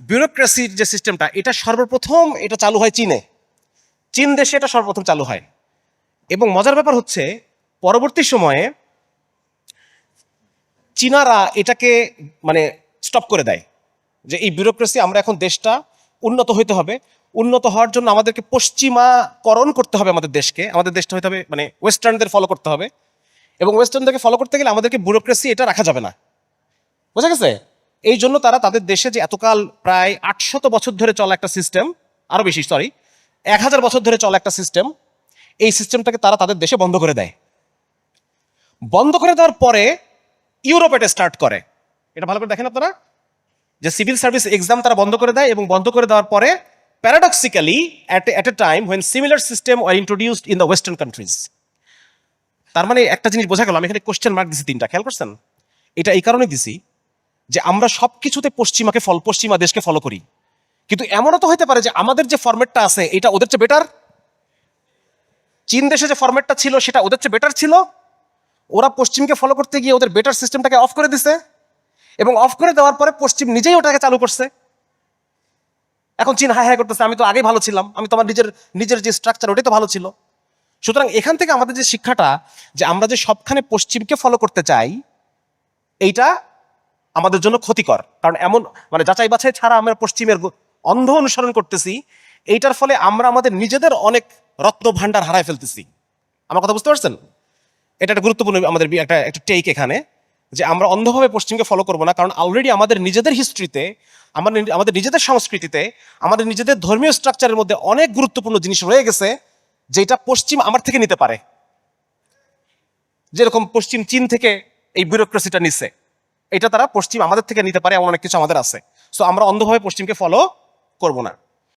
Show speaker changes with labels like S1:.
S1: বিউরোক্রেসির যে সিস্টেমটা এটা সর্বপ্রথম এটা চালু হয় চীনে। চীন দেশে এটা সর্বপ্রথম চালু হয়। এবং মজার ব্যাপার হচ্ছে, পরবর্তী সময়ে চীনারা এটাকে মানে স্টপ করে দেয়। যে এই বিউরোক্রেসি আমরা এখন দেশটা উন্নত হইতে হবে। উন্নত হওয়ার জন্য আমাদেরকে পশ্চিমাকরণ করতে হবে আমাদের দেশকে। আমাদের দেশটা হইতে হবে মানে ওয়েস্টার্নদের ফলো করতে হবে। এবং ওয়েস্টার্নদেরকে ফলো করতে গেলে আমাদেরকে ব্যুরোক্রেসি এটা রাখা যাবে না। বোঝা গেছে? এই জন্য তারা তাদের দেশে যে এতকাল প্রায় আটশত বছর ধরে চলা একটা সিস্টেম আরও বেশি সরি এক হাজার বছর ধরে চলা একটা সিস্টেম এই সিস্টেমটাকে তারা তাদের দেশে বন্ধ করে দেয়। বন্ধ করে দেওয়ার পরে ইউরোপ এটা স্টার্ট করে। এটা ভালো করে দেখেন আপনারা। যে সিভিল সার্ভিস এক্সাম তারা বন্ধ করে দেয় এবং বন্ধ করে দেওয়ার পরে paradoxically at at a time when similar system are introduced in the western countries তার মানে একটা জিনিস বোঝা গেল, আমি এখানে কোশ্চেন মার্ক দিছি তিনটা, খেয়াল করছেন? এটা এই কারণে দিছি যে আমরা সব কিছুতে পশ্চিমাকে ফল, পশ্চিমা দেশকে ফলো করি। কিন্তু এমনও তো হতে পারে যে আমাদের যে ফরম্যাটটা আছে, এটা ওদের চেয়ে বেটার চীন দেশে যে ফরম্যাটটা ছিল, সেটা ওদের চেয়ে বেটার ছিল? ওরা পশ্চিমকে ফলো করতে গিয়ে ওদের বেটার সিস্টেমটাকে অফ করে দিছে, এবং অফ করে দেওয়ার পরে পশ্চিম নিজেই ওটাকে চালু করছে। এখন চীন হাই হাই করতেছে, আমি তো আগেই ভালো ছিলাম, আমি তো আমার নিজের নিজের যে স্ট্রাকচার ওটাই তো ভালো ছিল। সুতরাং এখান থেকে আমাদের যে শিক্ষাটা, যে আমরা যে সবখানে পশ্চিমকে ফলো করতে চাই, এইটা আমাদের জন্য ক্ষতিকর। কারণ এমন মানে যাচাই বাছাই ছাড়া আমরা পশ্চিমের অন্ধ অনুসরণ করতেছি, এইটার ফলে আমরা আমাদের নিজেদের অনেক রত্ন ভাণ্ডার হারায় ফেলতেছি। আমার কথা বুঝতে পারছেন? এটা একটা গুরুত্বপূর্ণ আমাদের একটা একটা টেক এখানে, যে আমরা অন্ধভাবে পশ্চিমকে ফলো করব না, কারণ অলরেডি আমাদের নিজেদের হিস্ট্রিতে আমাদের আমাদের নিজেদের সংস্কৃতিতে, আমাদের নিজেদের ধর্মীয় স্ট্রাকচারের মধ্যে অনেক গুরুত্বপূর্ণ জিনিস রয়ে গেছে, যেটা পশ্চিম আমার থেকে নিতে পারে। যেরকম পশ্চিম চীন থেকে এই বিউরোক্রেসিটা নিছে। এটা তারা পশ্চিম আমাদের থেকে নিতে পারে, এমন অনেক কিছু আমাদের আছে। সো আমরা অন্ধভাবে পশ্চিমকে ফলো করব না।